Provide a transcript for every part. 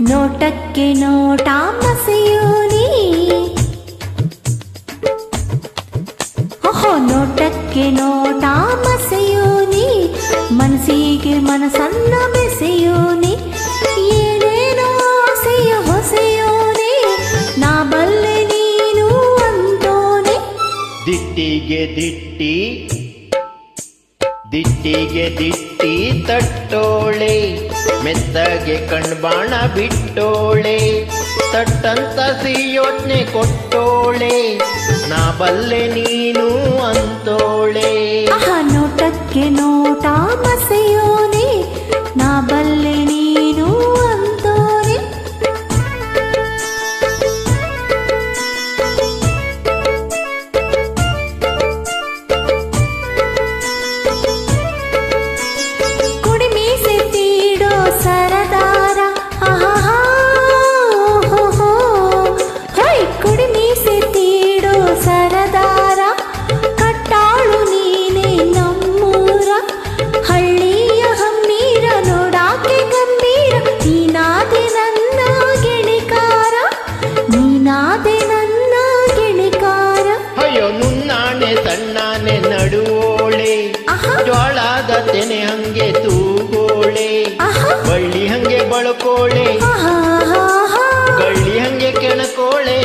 ನೋಟಕ್ಕೆ ನೋಟ ಮಸೆಯೋನಿ ಓಹೋ ನೋಟಕ್ಕೆ ನೋಟ ಮಸೆಯೋನಿ ಮನಸ್ಸಿಗೆ ಮನಸ್ಸನ್ನ ಬೆಸೆಯೋನಿ ಏನೇನೋ ಆಸೆಯ ಹೊಸೆಯೋನಿ ನಾ ಬಲ್ಲೆ ನೀನು ಅಂತೋನೆ ದಿಟ್ಟಿಗೆ ದಿಟ್ಟಿ ದಿಟ್ಟಿಗೆ ದಿಟ್ಟಿ ತಟ್ಟೋಳೆ, ಮೆತ್ತಗೆ ಕಣ್ಬಾಣ ಬಿಟ್ಟೋಳೆ, ತಟ್ಟಂತ ಯೋಚನೆ ಕೊಟ್ಟೋಳೆ, ನಾ ಬಲ್ಲೆ ನೀನು ಅಂತೋಳೆ. ನೋಟಕ್ಕೆ ನೋಟ ಮಸೆಯೋನೆ, ನಾ ನಡುವೋಳೆ ಜೋಳದ ತೆನೆ ಹಂಗೆ ತೂಗೋಳೆ. ಬಳ್ಳಿ ಹಂಗೆ ಬಳಕೋಳೆ. ಕಳ್ಳಿ ಹಂಗೆ ಕೆಣಕೋಳೆ.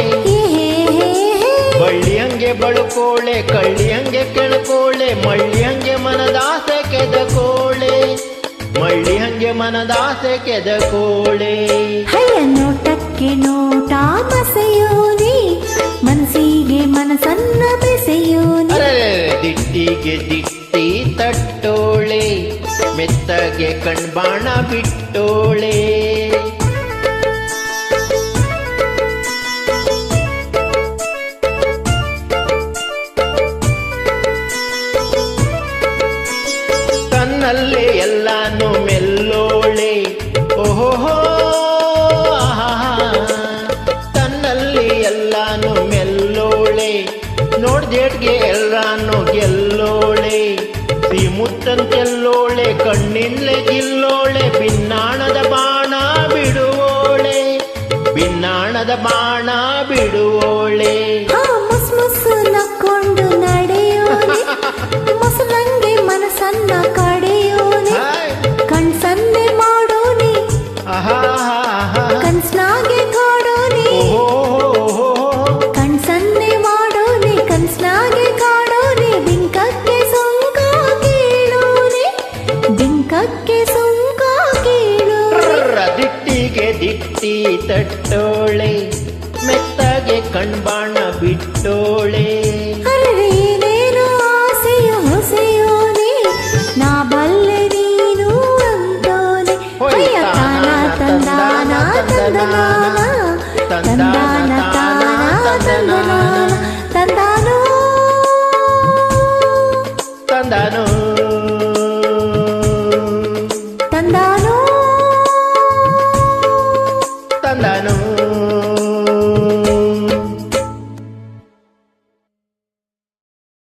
ಬಳ್ಳಿ ಹಂಗೆ ಬಳುಕೋಳೆ ಕಳ್ಳಿ ಹಂಗೆ ಕೆಣಕೋಳೆ ಮಳ್ಳಿ ಹಂಗೆ ಮನದಾಸೆ ಕೆದಕೋಳೆ. ಮಳ್ಳಿ ಹಂಗೆ ಮನದಾಸೆ ಕೆದಕೋಳೆ. ಹಯ್ಯ ನೋಟಕ್ಕೆ ನೋಟ ಮಸೆಯೋನಿ. ಮನಸ್ಸಿಗೆ ಅರೆ ದಿಟ್ಟಿಗೆ ದಿಟ್ಟಿ ತಟ್ಟೋಳೆ ಮೆತ್ತಗೆ ಕಣ್ಬಾಣ ಬಿಟ್ಟೋಳೆ. ತನ್ನಲ್ಲೇ ಎಲ್ಲಾನು ಮೆಲ್ಲೋಳೆ. ಓಹೋ ನೋಡ್ದೇಟ್ಗೆ ಎಲ್ಲಾನು ಗೆಲ್ಲೋಳೆ. ಸಿಮುತ್ತನ್ ಚೆಲ್ಲೋಳೆ ಕಣ್ಣಿನ್ಲೆ ಗಿಲ್ಲೋಳೆ ಭಿನ್ನಾಣದ ಬಾಣ ಬಿಡುವೋಳೆ. ಬಿನ್ನಾಣದ ಬಾಣ ಬಿಡುವೋಳೆ. ಹಕ್ಕೆ ಸುಂಕ ಕೀಳು ದಿಟ್ಟಿಗೆ ದಿಟ್ಟಿ ತಟ್ಟೋಳೆ ಮೆತ್ತಗೆ ಕಣ್ಬಾಣ ಬಿಟ್ಟೋಳೆ ತಂದಾನೋ ತಂದಾನೋ ತಂದನು